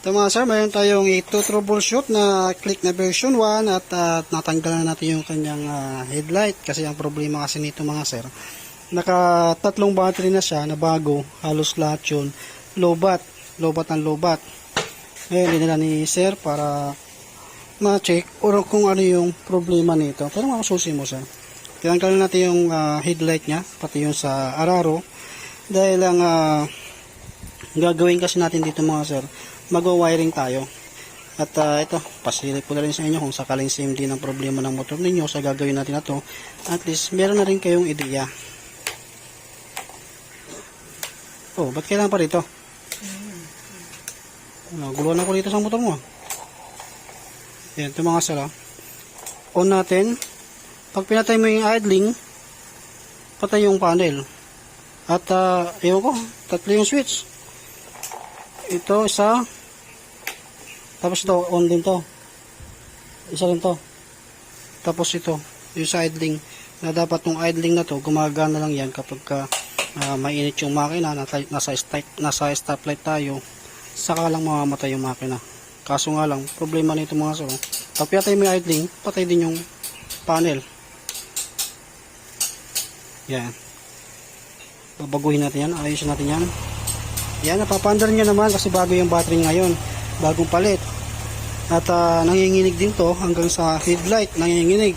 Ito mga sir, mayroon tayong ito troubleshoot na click na version 1 at ah, natanggalan na natin yung kanyang ah, headlight kasi ang problema kasi nito mga sir, naka tatlong battery na siya na bago, halos lahat yun, lobat, lobat ng lobat. Ngayon, dinala ni sir para ma-check kung ano yung problema nito. Pero masusi mo sir. Tinanggalan natin yung ah, headlight niya, pati yung sa araro. Dahil ang ah, gagawin kasi natin dito mga sir, mag-wiring tayo. At ah, ito, pasilip ko na rin sa inyo kung sakaling same din ang problema ng motor ninyo sa gagawin natin na to. At least, meron na rin kayong ideya. Oh, ba't kailangan pa rito? Ano, guluhan ako dito sa motor mo. ah. Yan, ito mga sir. ah. On natin. Pag pinatay mo yung idling, patay yung panel. At, uh, ewan ko, tatlo yung switch. Ito, isa. Tapos ito, on din to. Isa rin to. Tapos ito, yung sa idling. Na dapat yung idling na to, gumagana lang yan kapag ka, ah, mainit yung makina, nasa, nasa, nasa stoplight tayo, saka lang mamamatay yung makina. Kaso nga lang, problema nito mga sir. Pag pinatay mo yung idling, patay din yung panel. Yan. Babaguhin natin yan, ayusin natin yan. Yan, napapandar nyo naman kasi bago yung battery ngayon. Bagong palit. At ah, nanginginig din to hanggang sa headlight, nanginginig.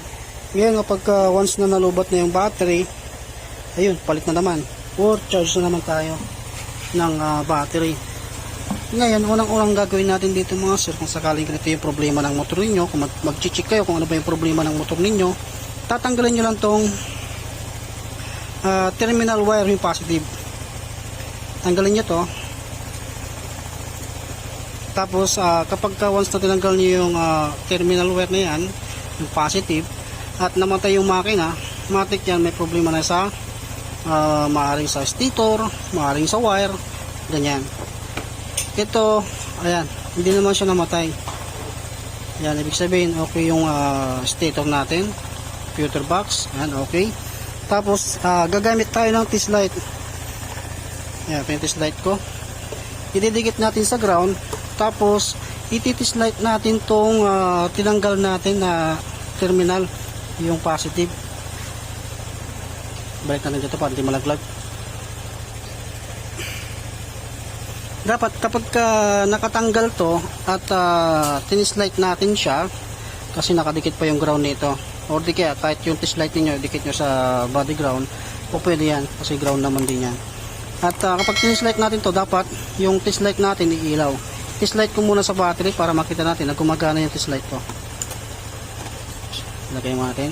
Ngayon kapag ah, once na nalubat na yung battery, ayun, palit na naman. Or charge na naman tayo ng ah, battery. Ngayon, unang-unang gagawin natin dito mga sir, kung sakaling ganito yung problema ng motor ninyo, kung mag- mag-check kayo kung ano ba yung problema ng motor ninyo, tatanggalin nyo lang tong ah, terminal wire yung positive. Tanggalin nyo to. Tapos, ah, kapag ka once na tinanggal nyo yung ah, terminal wire na yan, yung positive, at namatay yung makina, matik yan, may problema na sa ah, maaring sa stator, maaring sa wire, ganyan. Ito, ayan, hindi naman siya namatay. Yan, ibig sabihin, okay yung ah, stator natin, computer box, ayan, okay. Tapos, ah, gagamit tayo ng test light. Ayan, yung test light ko. Ididikit natin sa ground, tapos, ititis light natin tong ah, tinanggal natin na terminal, yung positive. Balik natin dito para hindi malaglag. dapat kapag ka nakatanggal to at uh, tinislight natin siya kasi nakadikit pa yung ground nito or di kaya kahit yung tislight ninyo dikit nyo sa body ground o pwede yan kasi ground naman din yan at ah, kapag tinislight natin to dapat yung tislight natin iilaw tislight ko muna sa battery para makita natin na gumagana yung tislight ko lagay natin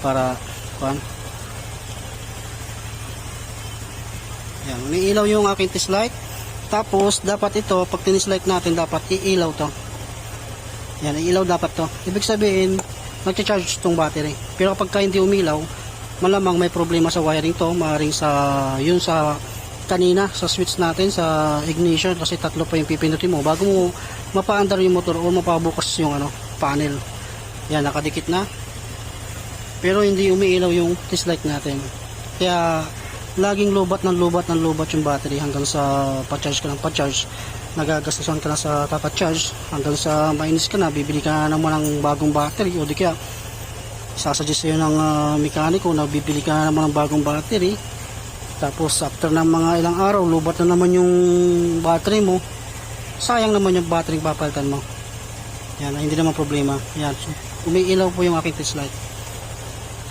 para kuan yan umiilaw yung aking tislight tapos, dapat ito, pag tinislight natin, dapat iilaw to. Yan, iilaw dapat to. Ibig sabihin, nag-charge tong battery. Pero kapag ka hindi umilaw, malamang may problema sa wiring to. Maaaring sa, yun sa kanina, sa switch natin, sa ignition, kasi tatlo pa yung pipinutin mo. Bago mo mapaandar yung motor o mapabukas yung ano, panel. Yan, nakadikit na. Pero hindi umiilaw yung test natin. Kaya, laging lubat ng lubat ng lubat yung battery hanggang sa pa-charge ka ng pa-charge nagagastusan ka na sa tapa-charge hanggang sa mainis ka na bibili ka na naman ng bagong battery o di kaya sasuggest sa'yo ng ah, mekaniko na bibili ka na naman ng bagong battery tapos after ng mga ilang araw lubat na naman yung battery mo sayang naman yung battery papalitan mo yan hindi naman problema yan so, umiilaw po yung aking test light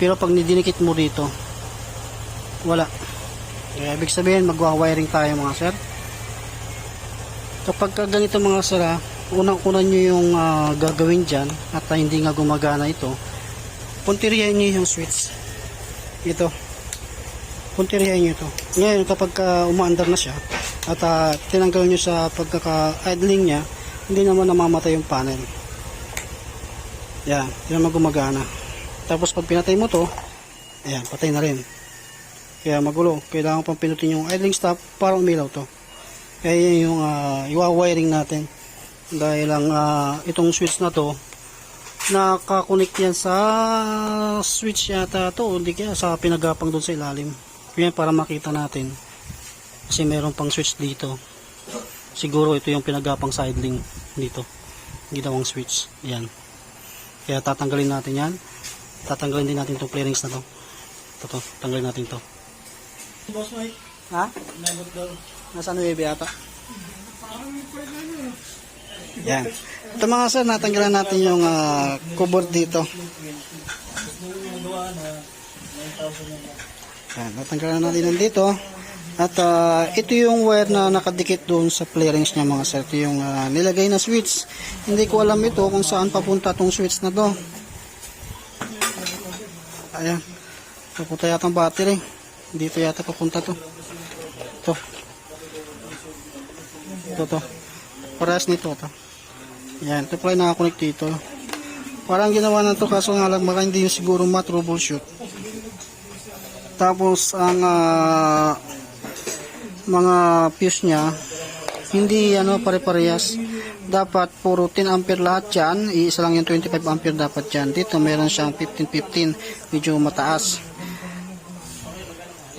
pero pag nidinikit mo dito wala kaya ibig sabihin magwa-wiring tayo mga sir. Kapag ka ganito mga sir, ah, unang-una nyo yung ah, gagawin dyan at ah, hindi nga gumagana ito, puntirihan nyo yung switch. Ito. Puntirihan nyo ito. Ngayon kapag ka umaandar na siya at ah, tinanggal nyo sa pagkaka-idling niya, hindi naman namamatay yung panel. Yan, hindi naman gumagana. Tapos pag pinatay mo to, ayan, patay na rin. Kaya magulo. Kailangan pang pinutin yung idling stop para umilaw to. Kaya yun yung uh, iwa-wiring natin. Dahil lang ah, itong switch na to, nakakunik yan sa switch yata to. Hindi kaya sa pinagapang doon sa ilalim. Yan para makita natin. Kasi meron pang switch dito. siguro ito yung pinagapang sidling dito. Ginawang switch. Yan. Kaya tatanggalin natin yan. Tatanggalin din natin itong clearings na to. Ito to. Tanggalin natin to Boss Mike, ha? nabot daw. nasa 9 ata? Yan. Ito mga sir natanggalan natin yung ah, cupboard dito. Nagawa na 9,000 na. Yan, natanggalan natin nandito. At ah, ito yung wire na nakadikit doon sa clearings niya mga sir. Ito yung ah, nilagay na switch. Hindi ko alam ito kung saan papunta tong switch na to. Ayan. Papunta yata ang battery. Dito yata papunta to. Ito. Ito to. Parehas nito to. Yan. Ito pala yung nakakonect dito. Parang ginawa na to kaso nga lang baka hindi yung siguro ma-troubleshoot. Tapos ang ah, mga fuse niya hindi ano pare-parehas. Dapat puro 10 ampere lahat 'yan. Iisa lang yung 25 ampere dapat 'yan. Dito meron siyang 15-15, medyo mataas.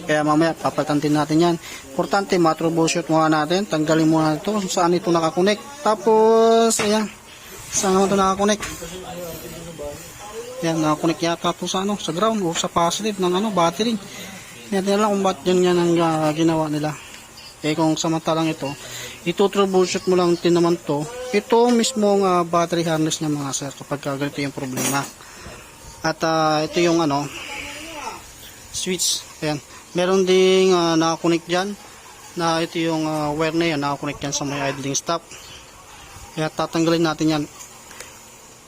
Kaya mamaya papalitan din natin 'yan. Importante ma-troubleshoot muna natin. Tanggalin muna ito saan ito nakakonect. Tapos ayan. Saan naman ito nakakonect? Yan, nakakonect yata to sa ano, sa ground o sa positive ng ano, battery. Yan nila kung ba't yun yan ang ah, ginawa nila. Eh kung samantalang ito, ito troubleshoot mo lang din naman to. Ito mismo ang battery harness niya mga sir kapag ka ganito yung problema. At ah, ito yung ano, switch. Ayan. Meron ding uh, nakakonect dyan na ito yung ah, wire na yan, nakakonect yan sa may idling stop. Kaya tatanggalin natin yan.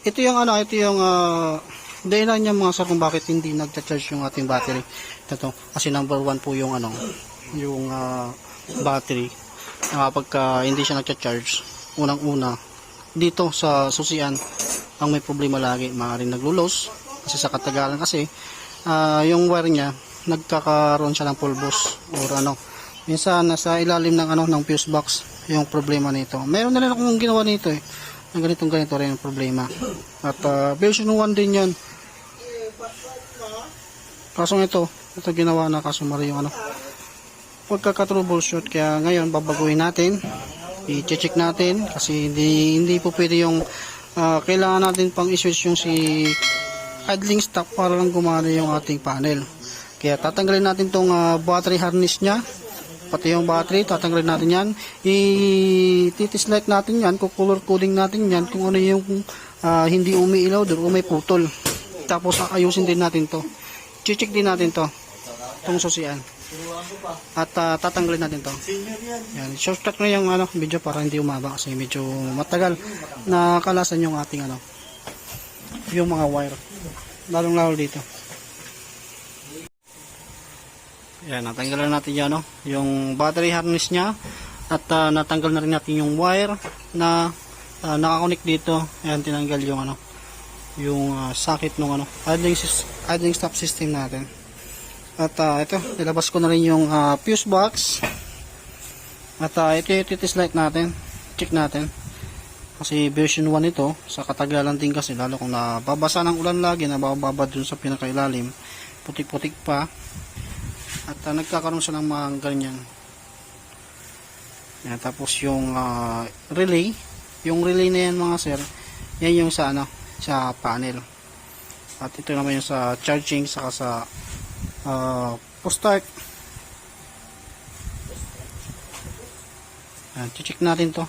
Ito yung ano, ito yung uh, dahilan niya mga sir kung bakit hindi nagcha-charge yung ating battery. Ito, kasi number one po yung ano, yung ah, battery. Na kapag ka hindi siya nagcha-charge, unang-una, dito sa susian, ang may problema lagi, maaaring naglulos. Kasi sa katagalan kasi, ah, yung wire niya, nagkakaroon siya ng pulbos or ano. Minsan, nasa ilalim ng ano, ng fuse box, yung problema nito. Meron na rin akong ginawa nito eh ng ganitong ganito rin ang problema. At uh, version 1 din yan. Kaso ito, ito ginawa na kaso mali yung ano. Pagkaka-troubleshoot kaya ngayon babaguhin natin. I-check natin kasi hindi hindi po pwede yung ah, kailangan natin pang i-switch yung si idling stop para lang gumana yung ating panel. Kaya tatanggalin natin tong ah, battery harness niya pati yung battery, tatanggalin natin yan. I-titislight natin yan, color coding natin yan kung ano yung ah, hindi umiilaw doon may putol. Tapos ayusin din natin to. Chichik din natin to. Itong susian. At ah, tatanggalin natin to. Yan. Shortcut na yung ano, video para hindi umaba kasi medyo matagal na kalasan yung ating ano, yung mga wire. Lalong lalo dito. Yan, natanggalan natin yan, no? yung battery harness niya at ah, natanggal na rin natin yung wire na uh, nakakonect dito. Yan, tinanggal yung ano, yung ah, socket ng ano, idling, idling stop system natin. At ah, ito, nilabas ko na rin yung ah, fuse box. At uh, ito yung titis light natin. Check natin. Kasi version 1 ito, sa katagalan din kasi, lalo kung nababasa ng ulan lagi, nabababa dun sa pinakailalim, putik-putik pa. At uh, nagkakaroon siya ng mga ganyan. Yan, tapos yung ah, relay, yung relay na yan mga sir, yan yung sa ano, sa panel. At ito naman yung sa charging, saka sa uh, post start. Yan, check natin to.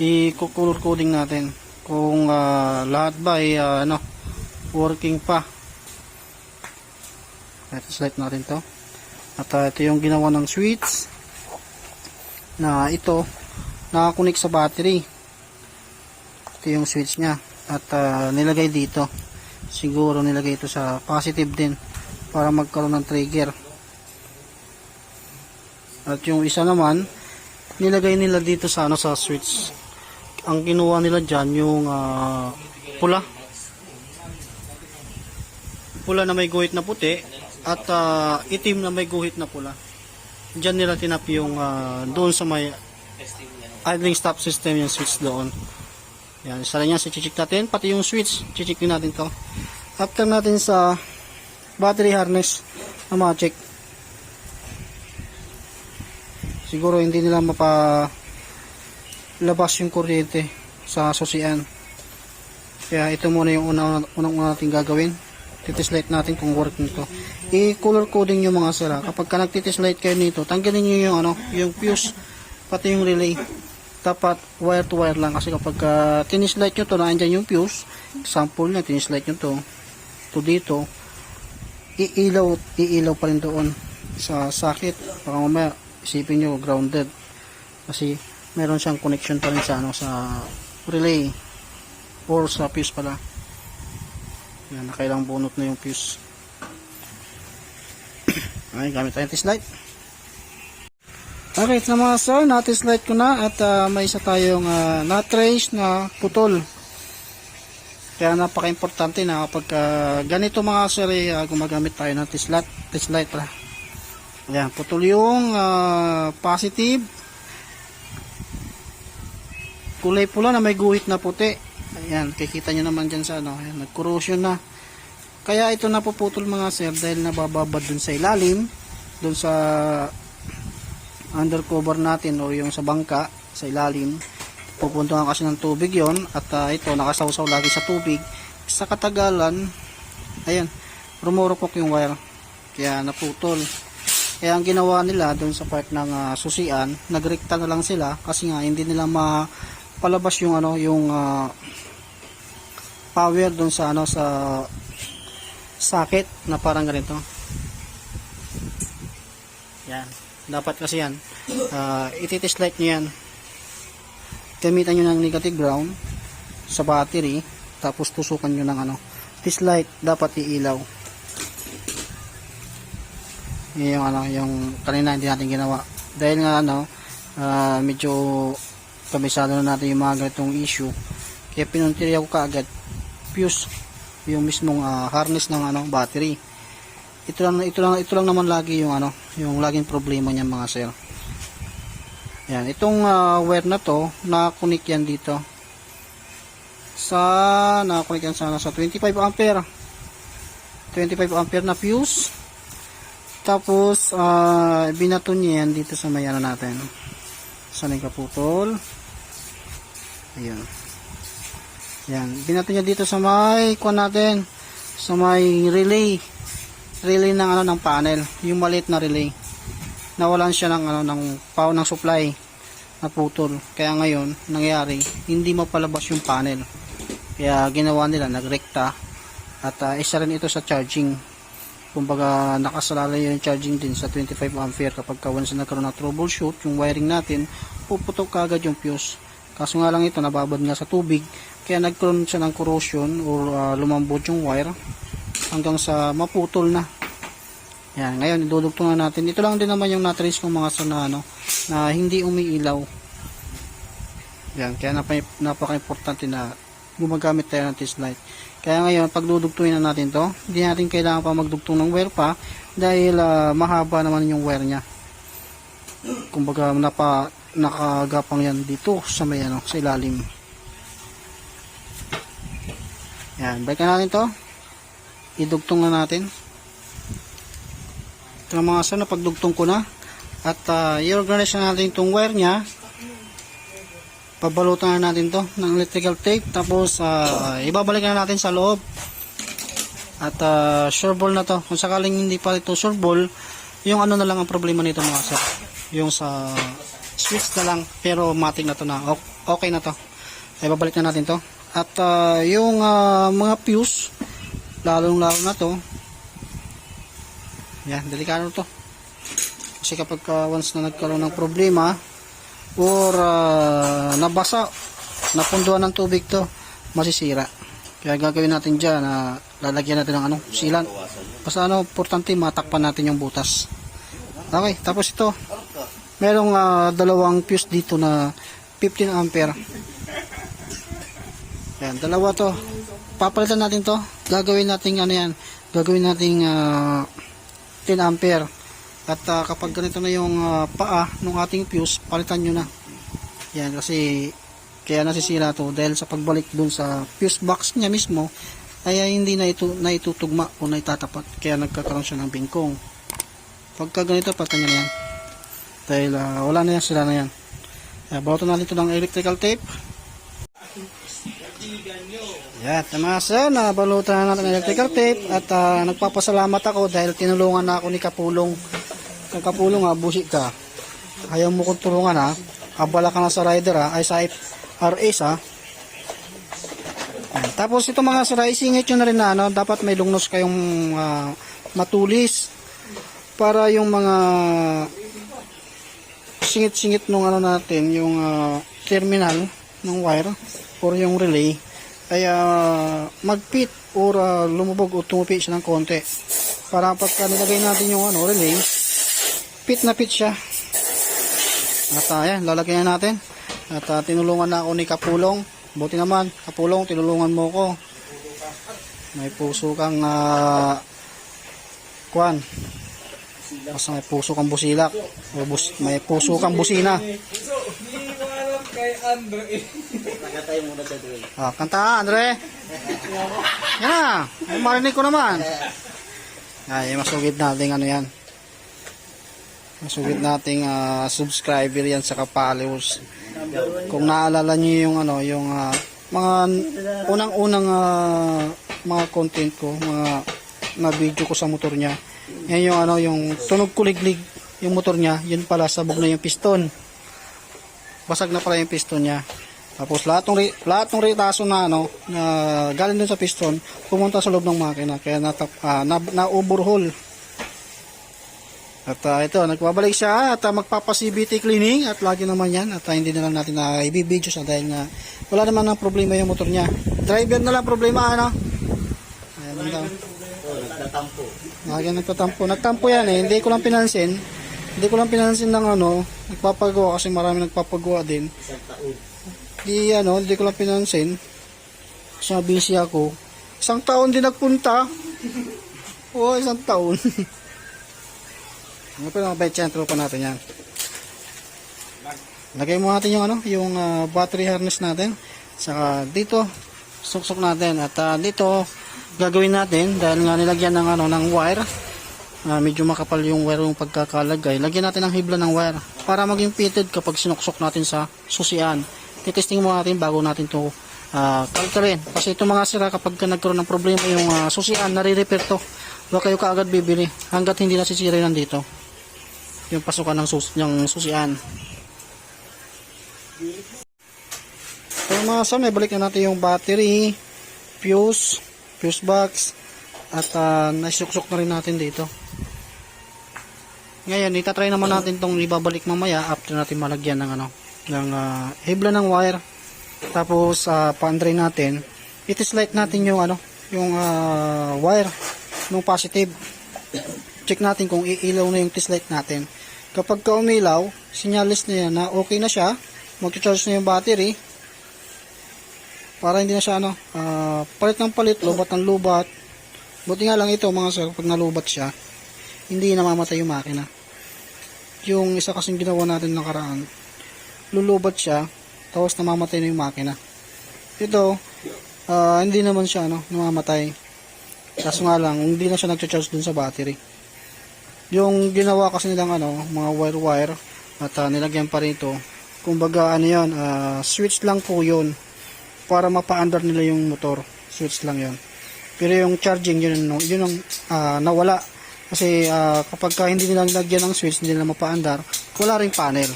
I-color coding natin kung ah, lahat ba ay ah, ano, working pa. At slide natin to. At ah, ito yung ginawa ng switch na ito nakakunik sa battery. Ito yung switch niya. At ah, nilagay dito. Siguro nilagay ito sa positive din para magkaroon ng trigger. At yung isa naman, nilagay nila dito sa ano sa switch. Ang kinuha nila diyan yung ah, pula. Pula na may guhit na puti at ah, itim na may guhit na pula. Diyan nila tinap yung ah, doon sa may idling stop system yung switch doon. Yan, isa lang yan sa chichik natin, pati yung switch, din natin to. After natin sa battery harness na mga check siguro hindi nila mapa labas yung kuryente sa susian. Kaya ito muna yung una, unang una natin gagawin. Titislight natin kung working to. I-color coding yung mga sira. Kapag ka nagtitislight kayo nito, tanggalin nyo yung ano, yung fuse, pati yung relay. Dapat wire to wire lang kasi kapag uh, tinislight nyo to, naandyan yung fuse, example na, tinislight nyo to, to dito, iilaw, iilaw pa rin doon sa sakit. Baka mamaya, isipin nyo, grounded. Kasi, meron siyang connection pa rin sa, ano, sa relay or sa fuse pala. Yan, nakailang bunot na yung fuse. Ay, gamit tayo test. Okay, na mga sir, na-test light ko na at ah, may isa tayong uh, na-trace na putol. Kaya napaka-importante na kapag ah, ganito mga sir, ah, gumagamit tayo ng test light, test light pala. Ayan, putol yung ah, positive. Kulay pula na may guhit na puti. Ayan, kikita nyo naman dyan sa ano, ayan, nag-corrosion na. Kaya ito napuputol mga sir dahil nabababad dun sa ilalim, dun sa undercover natin o yung sa bangka, sa ilalim. Pupuntungan kasi ng tubig yon at ah, ito nakasawsaw lagi sa tubig. Sa katagalan, ayan, rumurupok yung wire. Kaya naputol. Kaya ang ginawa nila doon sa part ng ah, susian, nagrekta na lang sila kasi nga hindi nila mapalabas yung ano, yung ah, power doon sa ano sa sakit na parang ganito. Yan. Dapat kasi yan. Uh, ititest light nyo yan. Gamitan nyo ng negative ground sa battery. Tapos tusukan nyo ng ano. Test light dapat iilaw. Yung ano, yung kanina hindi natin ginawa. Dahil nga ano, ah, medyo kabisado na natin yung mga ganitong issue. Kaya pinuntirya ko kaagad fuse yung mismong ah, harness ng ano battery. Ito lang ito lang ito lang naman lagi yung ano, yung laging problema niya mga sir. Yan, itong ah, wire na to, nakakunik yan dito. Sa nakakunik yan sana sa 25 ampere. 25 ampere na fuse. Tapos ah binato niya yan dito sa may ano natin. Sa may kaputol. Ayun. Yan, binato niya dito sa may kuan natin, sa may relay. Relay ng ano ng panel, yung maliit na relay. Nawalan siya ng ano ng power ng supply naputol. Kaya ngayon, nangyari, hindi mapalabas yung panel. Kaya ginawa nila, nagrekta at uh, isa rin ito sa charging. Kumbaga nakasalalay yung charging din sa 25 ampere kapag ka once na nagkaroon ng troubleshoot, yung wiring natin, puputok kagad yung fuse. Kaso nga lang ito, nababad nga sa tubig, kaya nagkaroon siya ng corrosion or uh, lumambot yung wire hanggang sa maputol na. Yan, ngayon idudugtungan natin. Ito lang din naman yung natrace kong mga sa na, ano, na hindi umiilaw. Yan, kaya napaka- napaka-importante na gumagamit tayo ng test light. Kaya ngayon, pag dudugtungin na natin to, hindi natin kailangan pa magdugtong ng wire pa dahil ah, mahaba naman yung wire niya. Kumbaga, napa, nakagapang yan dito sa may ano, sa ilalim. Yan, balikan natin to. Idugtong na natin. Ito na mga sir, napagdugtong ko na. At uh, i-organize na natin itong wire niya. Pabalutan na natin to ng electrical tape. Tapos, uh, ibabalik na natin sa loob. At uh, sure ball na to. Kung sakaling hindi pa ito sure ball, yung ano na lang ang problema nito mga sir. Yung sa switch na lang. Pero matik na to na. Ok- Okay na to. Ibabalik na natin to. At uh, yung uh, mga fuse, lalong lalo na to, yan, delikado to. Kasi kapag uh, once na nagkaroon ng problema, or uh, nabasa, napunduan ng tubig to, masisira. Kaya gagawin natin dyan, na lalagyan natin ng ano, silan. Basta ano, importante, matakpan natin yung butas. Okay, tapos ito, merong uh, dalawang fuse dito na 15 ampere. Yan, dalawa to. Papalitan natin to. Gagawin natin ano yan. Gagawin natin ah, 10 ampere. At ah, kapag ganito na yung ah, paa ng ating fuse, palitan nyo na. Yan, kasi kaya nasisira to dahil sa pagbalik dun sa fuse box niya mismo ay hindi na ito naitutugma o naitatapat kaya nagkakaroon siya ng bingkong pagka ganito palitan nyo na yan dahil ah, wala na yan sila na yan Ayan, balutan natin ito ng electrical tape. Yan, mga sir, nabalutan na natin electrical tape at ah, nagpapasalamat ako dahil tinulungan na ako ni Kapulong. Kung Kapulong ha, busi ka. Ayaw mo kong tulungan ha. Abala ka na sa rider ha, ay sa RS ha. Tapos ito mga sir, isingit nyo na rin na ano, dapat may lungnos kayong ah, matulis para yung mga singit-singit nung ano natin, yung ah, terminal ng wire or yung relay ay ah, mag-fit or ah, lumubog o tumupi siya ng konti. Para pagka nilagay natin yung ano, relay, fit na fit siya. At uh, ayan, lalagyan na natin. At ah, tinulungan na ako ni Kapulong. Buti naman, Kapulong, tinulungan mo ko. May puso kang ah, kwan. Basta may puso kang busilak. O bus, may puso kang busina. Hindi mo alam kay Andre eh. Ah, kanta, Andre. Yan na. Marinig ko naman. Ay, masugid natin ano yan. Masugid nating ah, subscriber yan sa Kapaliws. Kung naalala niyo yung ano, yung ah, mga unang-unang ah, mga content ko, mga na video ko sa motor niya. Yan yung ano, yung tunog kuliglig yung motor niya, yun pala sabog na yung piston. Basag na pala yung piston niya. Tapos lahat ng lahat ng retaso na ano na galing dun sa piston pumunta sa loob ng makina kaya na na, na overhaul. At ah, ito, nagbabalik siya at uh, magpapa-CVT cleaning at lagi naman yan at ah, hindi na lang natin na ibibidyo siya dahil nga wala naman ng problema yung motor niya. Driver na lang problema ano. Ayan lang daw. Lagi nagtatampo. Nagtampo yan eh. Hindi ko lang pinansin. Hindi ko lang pinansin ng ano. Nagpapagawa kasi marami nagpapagawa din. Di ano, hindi ko lang pinansin. Kasi busy ako. Isang taon din nagpunta. Oo, isang taon. ano pa yung bait yan, tropa natin yan. Lagay mo natin yung ano, yung ah, battery harness natin. Saka dito, suksok natin. At ah, dito, gagawin natin dahil nga nilagyan ng ano ng wire. Ah, medyo makapal yung wire yung pagkakalagay. Lagyan natin ng hibla ng wire para maging fitted kapag sinuksok natin sa susian. Titesting mo natin bago natin to uh, kalterin. Kasi itong mga sira kapag ka nagkaroon ng problema yung ah, susian, nare-repair to. Huwag kayo kaagad bibili hanggat hindi nasisira nandito. Yung pasukan ng, sus ng susian. So mga sa may balik na natin yung battery, fuse, fuse box, at uh, nasuksok na rin natin dito. Ngayon, itatry naman natin tong ibabalik mamaya after natin malagyan ng ano, ng uh, hibla ng wire. Tapos uh, paandray natin, itislight natin yung ano, yung ah, wire ng positive. Check natin kung iilaw na yung tislight natin. Kapag ka umilaw, sinyalis na yan na okay na siya, mag-charge na yung battery, para hindi na siya ano, ah, palit ng palit, lubat ng lubat. Buti nga lang ito mga sir, pag nalubat siya, hindi namamatay yung makina. Yung isa kasing ginawa natin nakaraan, lulubat siya, tapos namamatay na yung makina. Ito, ah, hindi naman siya ano, namamatay. Kaso nga lang, hindi na siya nagcha-charge dun sa battery. Yung ginawa kasi nilang ano, mga wire-wire, at ah, nilagyan pa rito, kumbaga ano yun, ah, switch lang po yun para mapa-under nila yung motor. Switch lang yon. Pero yung charging, yun, yun ang ah, nawala. Kasi ah, kapag ka hindi nila lagyan ng switch, hindi nila mapa-under, wala ring panel.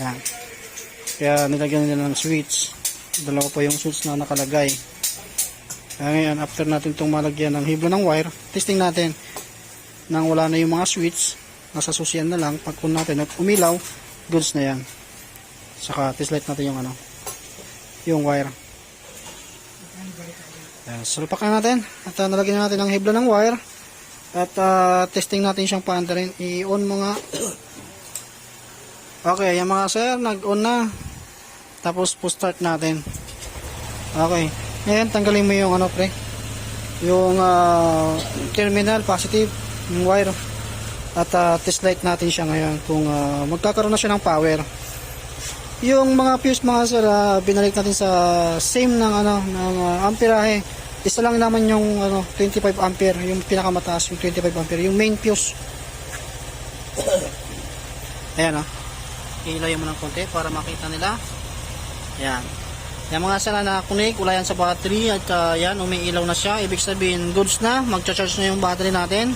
Yan. Kaya nilagyan nila ng switch. Dalawa pa yung switch na nakalagay. Kaya ngayon, after natin itong malagyan ng hibla ng wire, testing natin nang wala na yung mga switch, nasa susiyan na lang, pag natin at umilaw, goods na yan. Saka test light natin yung ano, yung wire. Ayan, salupakan natin at uh, nalagyan natin ng hibla ng wire at ah, testing natin siyang paandarin. I-on mo nga. Okay, yung mga sir, nag-on na. Tapos po start natin. Okay. Ngayon, tanggalin mo yung ano pre. Yung ah, terminal positive, yung wire. At ah, test light natin siya ngayon kung ah, magkakaroon na siya ng power. Yung mga fuse mga sir, ah, binalik natin sa same ng ano ng ah, amperahe. Isa lang naman yung ano 25 ampere, yung pinakamataas yung 25 ampere, yung main fuse. Ayan ah. ilayin mo ng konti para makita nila. Yan. Yan mga sir na nakakunik, wala yan sa battery at uh, yan, umiilaw na siya. Ibig sabihin, goods na, magcha-charge na yung battery natin.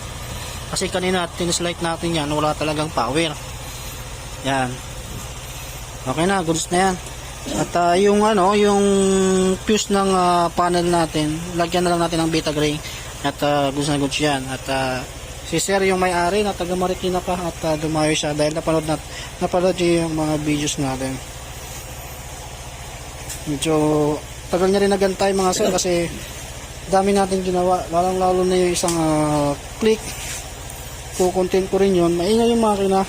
Kasi kanina, tinislight natin yan, wala talagang power. Yan. Okay na, goods na yan. At uh, yung ano, yung fuse ng uh, panel natin, lagyan na lang natin ng beta gray. At uh, goods na goods yan. At uh, si Sir yung may-ari na taga Marikina pa at uh, dumayo siya dahil napanood na napanood niya yung mga videos natin. Medyo tagal niya rin nagantay mga sir kasi dami natin ginawa. Lalong lalo na yung isang uh, click. Kukontent ko rin yun. Maingay yung makina.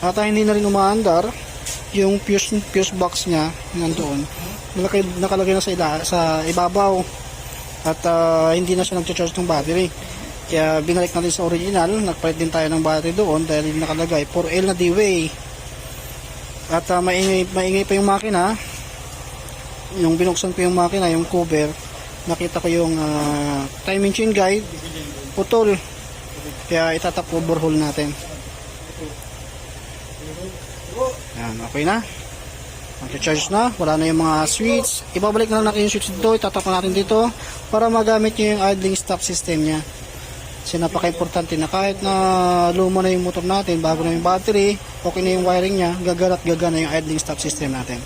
At uh, hindi na rin umaandar yung fuse, fuse box niya nandoon. Nakalagay, nakalagay na sa, ila, sa ibabaw. At uh, hindi na siya nag-charge ng battery. Kaya binalik natin sa original. Nagpalit din tayo ng battery doon dahil nakalagay 4L na D-Way. At uh, maingay, maingay pa yung makina yung binuksan ko yung makina, yung cover, nakita ko yung ah, timing chain guide, putol. Kaya itatap overhaul natin. Yan, okay na. Mag-charge na, wala na yung mga switch. Ibabalik na lang natin yung switch dito, itatap na natin dito para magamit nyo yung idling stop system nya. Kasi napaka-importante na kahit na luma na yung motor natin, bago na yung battery, okay na yung wiring nya, gagarat gagana yung idling stop system natin.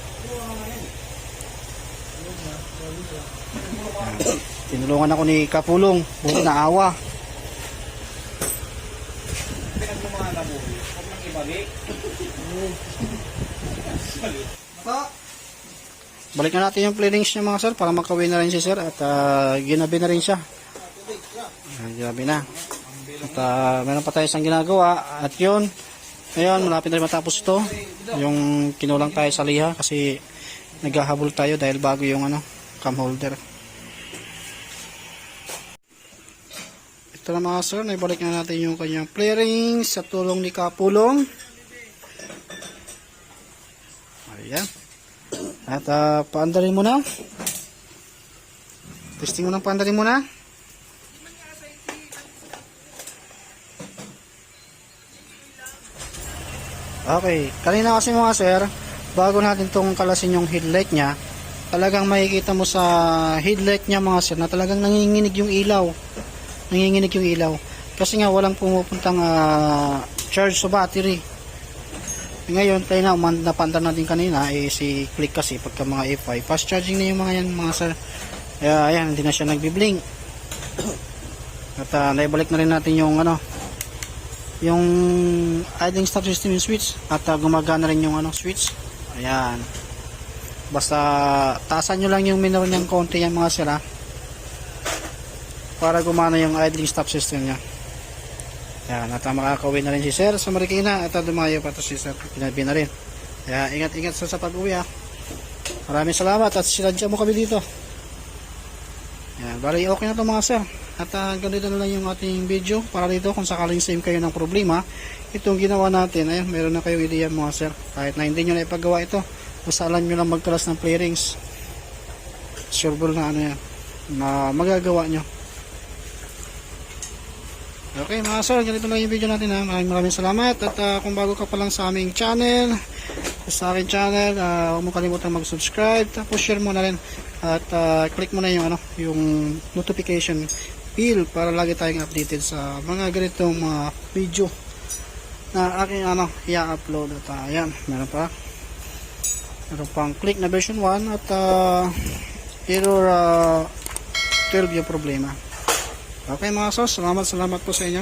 Tinulungan ako ni Kapulong. Buti na awa. Pinagmamahal mo. Huwag nang ibalik. Balik na natin yung playlings niya mga sir para makawin na rin si sir at ah, ginabi na rin siya. Ah, ginabi na. At ah, meron pa tayo isang ginagawa at yun. Ngayon, malapit na rin matapos ito. Yung kinulang tayo sa liha kasi naghahabol tayo dahil bago yung ano, cam holder. Ito na mga sir, naibalik na natin yung kanyang playrings sa tulong ni Kapulong. Ayan. At uh, paandarin mo na. Testing mo ng paandarin mo na. Okay. Kanina kasi mga sir, bago natin tong kalasin yung headlight niya, talagang makikita mo sa headlight niya mga sir na talagang nanginginig yung ilaw. Nanginginig yung ilaw. Kasi nga walang pumupuntang ah, charge sa battery. Ngayon, tayo na, man, napanda natin kanina, eh, si click kasi pagka mga F5, fast charging na yung mga yan, mga sir. Kaya, ayan, hindi na siya nagbi-blink. At uh, naibalik na rin natin yung, ano, yung idling stop system yung switch. At ah, gumagana rin yung, ano, switch. Ayan. Basta, taasan nyo lang yung minor niyang konti yan, mga sir, ha? Para gumana yung idling stop system niya. Yan, at makakauwi na rin si Sir sa Marikina at dumayo pa to si Sir. Pinabi na rin. Kaya ingat-ingat sa sa pag-uwi ha. Maraming salamat at sinadya mo kami dito. Yan, bali okay na to mga Sir. At uh, ganito na lang yung ating video para dito kung sakaling same kayo ng problema. Itong ginawa natin, ayun, meron na kayong ideya mga Sir. Kahit na hindi nyo na ipagawa ito, basta alam nyo lang magtalas ng play rings. Sureball na ano yan, na magagawa nyo. Okay mga sir, ganito lang yung video natin ha. Maraming maraming salamat. At ah, kung bago ka pa lang sa aming channel, sa aking channel, uh, huwag mo kalimutan mag-subscribe tapos share mo na rin. At ah, click mo na yung ano, yung notification bell para lagi tayong updated sa mga ganitong mga video na aking ano, i-upload. At ah, ayan, meron pa. Meron pang click na version 1 at ah, error ah, 12 yung problema Okay mga sos, salamat salamat po sa inyo.